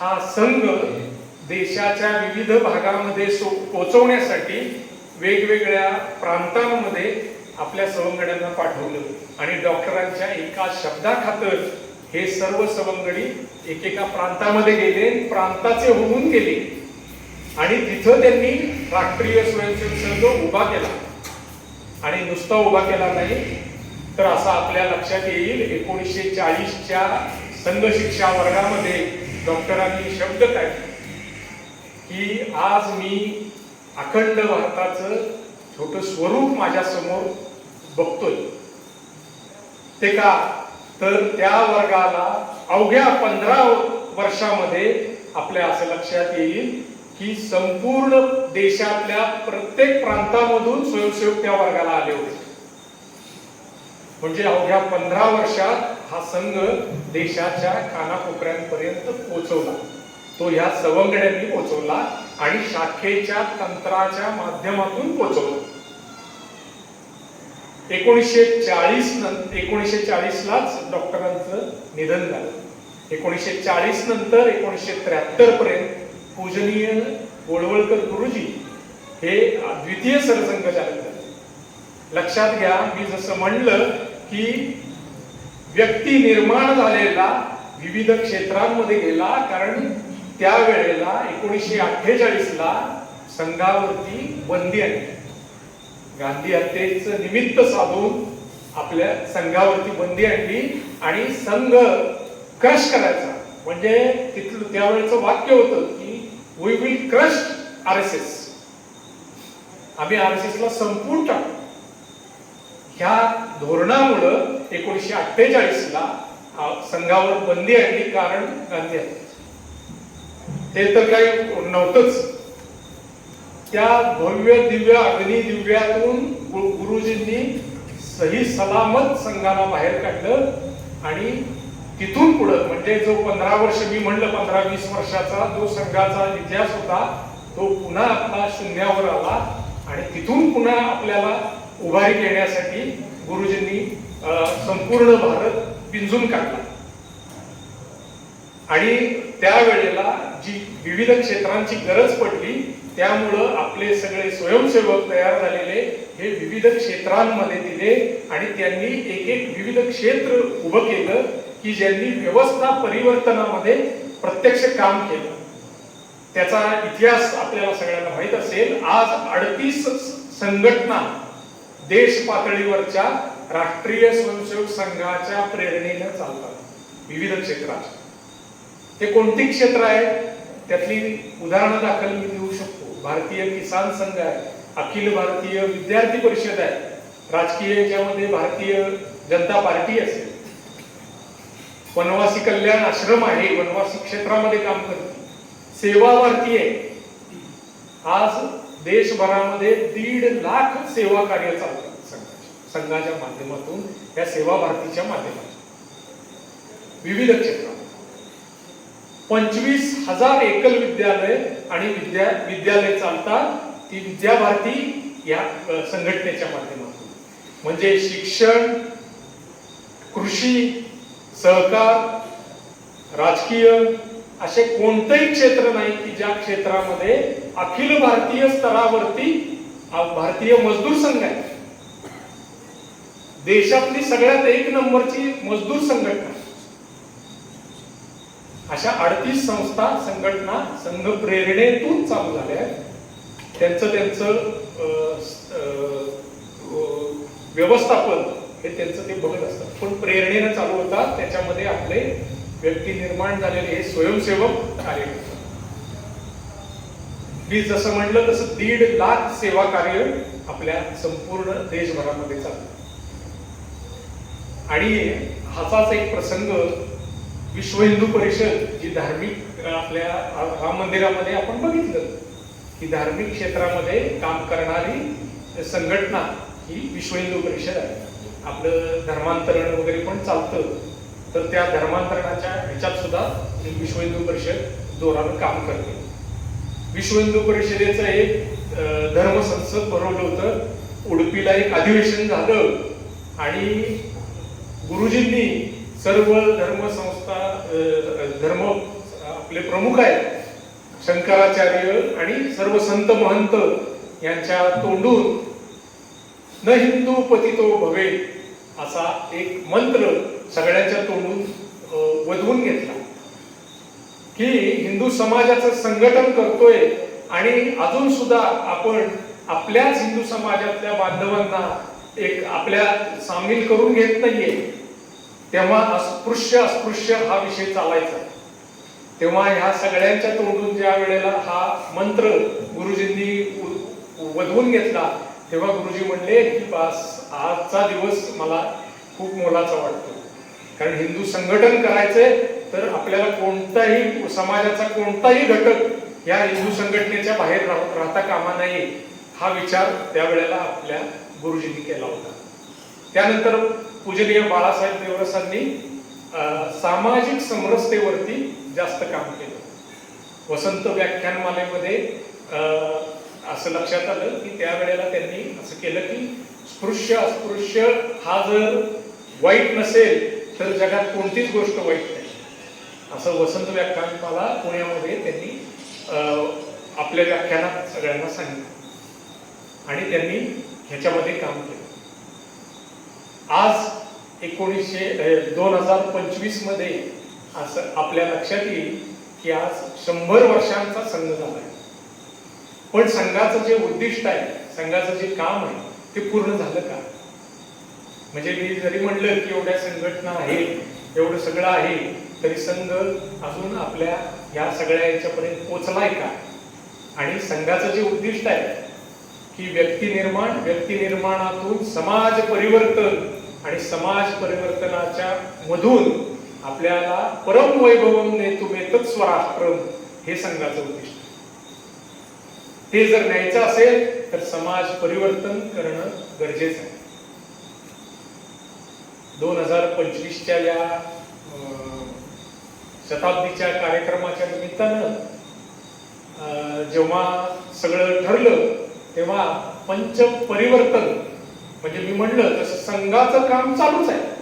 हा संघ देशाच्या विविध भागामध्ये सो पोचवण्यासाठी वेगवेगळ्या प्रांतांमध्ये आपल्या सवंगड्यांना पाठवलं. आणि डॉक्टरांच्या एका शब्दाखातर हे सर्व सवंगडी एकेका प्रांतामध्ये गेले प्रांताचे होऊन गेले. आणि तिथं त्यांनी राष्ट्रीय स्वयंसेवक संघ उभा केला. आणि नुसता उभा केला नाही तर असा आपल्या लक्षात येईल एकोणीसशे चाळीसच्या संघ शिक्षा वर्गामध्ये डॉक्टरांनी शब्द काढले. की आज मी अखंड भारताचं छोट स्वरूप माझ्यासमोर बघतोय. ते का? तर त्या वर्गाला अवघ्या पंधरा वर्षामध्ये आपल्या असं लक्षात येईल की संपूर्ण देशातल्या प्रत्येक प्रांतामधून स्वयंसेवक त्या वर्गाला आले होते. म्हणजे अवघ्या पंधरा वर्षात हा संघ देशाच्या कानाकोपऱ्यांपर्यंत पोहोचवला. तो ह्या सवंगड्यांनी पोचवला आणि शाखेच्या तंत्राच्या माध्यमातून पोचवला एकोणीसशे चाळीस नंतर एकोणीसशे चाळीसलाच डॉक्टरांचं निधन झालं. एकोणीसशे चाळीस नंतर एकोणीसशे त्र्याहत्तर पर्यंत पूजनीय गोडवळकर गुरुजी हे द्वितीय सरसंघचालक झाले लक्षात घ्या मी जसं म्हणलं की व्यक्ती निर्माण झालेला विविध क्षेत्रांमध्ये गेला कारण त्यावेळेला एकोणीसशे अठ्ठेचाळीस ला संघावरती बंदी आणली गांधी हत्येचं निमित्त साधून आपल्या संघावरती बंदी आणली आणि संघ क्रश करायचा. म्हणजे तिथलं त्यावेळेचं वाक्य होतं की we will crush R S S आम्ही आर एस एस ला संपून टाकू. ह्या धोरणामुळं एकोणीसशे अठ्ठेचाळीस ला संघावर बंदी आणली कारण गांधी हत्या ते तर काही नव्हतंच. त्या भव्य दिव्य अग्नी दिव्यातून गुरुजींनी सही सलामत संघाला बाहेर काढलं आणि तिथून पुढं म्हणजे जो पंधरा वर्ष मी म्हणलं पंधरा वीस वर्षाचा जो संघाचा इतिहास होता तो पुन्हा आपला शून्यावर आला आणि तिथून पुन्हा आपल्याला उभारी घेण्यासाठी गुरुजींनी संपूर्ण भारत पिंजून काढला. आणि त्यावेळेला जी विविध क्षेत्रांची गरज पडली त्यामुळं आपले सगळे स्वयंसेवक तयार झालेले हे विविध क्षेत्रांमध्ये दिले आणि त्यांनी एक एक विविध क्षेत्र उभं केलं की ज्यांनी व्यवस्था परिवर्तनामध्ये प्रत्यक्ष काम केलं. त्याचा इतिहास आपल्याला सगळ्यांना माहीत असेल आज अडतीस संघटना देश पातळीवरच्या राष्ट्रीय स्वयंसेवक संघाच्या प्रेरणेनं चालतात विविध क्षेत्रात. ते कोणती क्षेत्र आहेत त्यातली उदाहरणं दाखल मी देऊ शकतो. भारतीय किसान संघ आहे अखिल भारतीय विद्यार्थी परिषद आहे. राजकीय याच्यामध्ये भारतीय जनता पार्टी असेल. वनवासी कल्याण आश्रम आहे वनवासी क्षेत्रामध्ये काम करते. सेवा भारतीय आज देशभरामध्ये दीड लाख सेवा कार्य चालतात संघाचे. संघाच्या माध्यमातून या सेवा भारतीच्या माध्यमातून. विविध क्षेत्रात पंचवीस हजार एकल विद्यालय आणि विद्या विद्यालय चालतात ती विद्या भारती या संघटनेच्या माध्यमातून. म्हणजे शिक्षण कृषी सहकार राजकीय असे कोणतंही क्षेत्र नाही की ज्या क्षेत्रामध्ये अखिल भारतीय स्तरावरती भारतीय मजदूर संघ आहे. देशातली सगळ्यात एक नंबरची मजदूर संघटना. अशा अडतीस संस्था संघटना संघ प्रेरणेतून चालू झाल्या आहेत. त्यांचं त्यांचं अं, अं, अं, व्यवस्थापन हे त्यांचं ते बघत असतात. पण प्रेरणेनं चालू होतात. त्याच्यामध्ये आपले व्यक्ती निर्माण झालेले हे स्वयंसेवक कार्य करतात. मी जसं म्हटलं तसं दीड लाख सेवा कार्य आपल्या संपूर्ण देशभरामध्ये चालतं. आणि हाचाच एक प्रसंग विश्व हिंदू परिषद जी धार्मिक आपल्या राम मंदिरामध्ये आपण बघितलं की धार्मिक क्षेत्रामध्ये काम करणारी संघटना ही विश्व हिंदू परिषद आहे. आपलं धर्मांतरण वगैरे पण चालतं. तर त्या धर्मांतरणाच्या ह्याच्यात सुद्धा विश्व हिंदू परिषद जोरानं काम करते. विश्व हिंदू परिषदेचं एक धर्म संसद भरवलं होतं. उडपीला एक अधिवेशन झालं आणि गुरुजींनी सर्व धर्म संस्था धर्म आपले प्रमुख आहेत. शंकराचार्य आणि सर्व संत महंत यांच्या तोंडून न हिंदू पतितो भवे असा एक मंत्र सगळ्यांच्या तोंडून वधवून घेतला. की हिंदू समाजाचं संघटन करतोय आणि अजून सुद्धा आपण आपल्याच हिंदू समाजातल्या बांधवांना एक आपल्या सामील करून घेत नाहीये तेव्हा अस्पृश्य अस्पृश्य हा विषय चालायचा. तेव्हा ह्या सगळ्यांच्या तोंडून ज्या वेळेला हा मंत्र गुरुजींनी वधवून घेतला तेव्हा गुरुजी म्हणले की बस आजचा दिवस मला खूप मोलाचा वाटतो. कारण हिंदू संघटन करायचंय तर आपल्याला कोणताही समाजाचा कोणताही घटक या हिंदू संघटनेच्या बाहेर राह- राहता कामा नये हा विचार त्यावेळेला आपल्या गुरुजींनी केला होता. त्यानंतर पूजनीय बाळासाहेब देवरसांनी सामाजिक समरसतेवरती जास्त काम केलं. वसंत व्याख्यानमालेमध्ये असं लक्षात आलं की त्यावेळेला त्यांनी असं केलं की स्पृश्य अस्पृश्य हा जर वाईट नसेल तर जगात कोणतीच गोष्ट वाईट नाही. असं वसंत व्याख्यानमाला पुण्यामध्ये त्यांनी अं, आपल्या व्याख्यानात सगळ्यांना सांगितलं. आणि त्यांनी ह्याच्यामध्ये काम केलं. आज एकोणीसशे दोन हजार पंचवीसमध्ये असं आपल्या लक्षात येईल की आज शंभर वर्षांचा संघ झालाय. पण संघाचं जे उद्दिष्ट आहे संघाचं जे काम आहे ते पूर्ण झालं का? म्हणजे मी जरी म्हणलं की एवढ्या संघटना आहे एवढं सगळं आहे तरी संघ अजून आपल्या या सगळ्या याच्यापर्यंत पोचलाय का? आणि संघाचं जे उद्दिष्ट आहे की व्यक्ती निर्माण व्यक्ती निर्माणातून समाज परिवर्तन आणि समाज परिवर्तनाच्या मधून आपल्याला परम वैभवम नेतुमेतच स्वराष्ट्रम हे संघाचं उद्दिष्ट ते जर न्यायचं असेल तर समाज परिवर्तन करणं गरजेचं आहे. दोन हजार पंचवीसच्या या अं, शताब्दीच्या कार्यक्रमाच्या निमित्तानं अं, जेव्हा सगळं ठरलं तेव्हा पंच परिवर्तन म्हणजे मी म्हणलं तसं संघाचं काम चालूच आहे.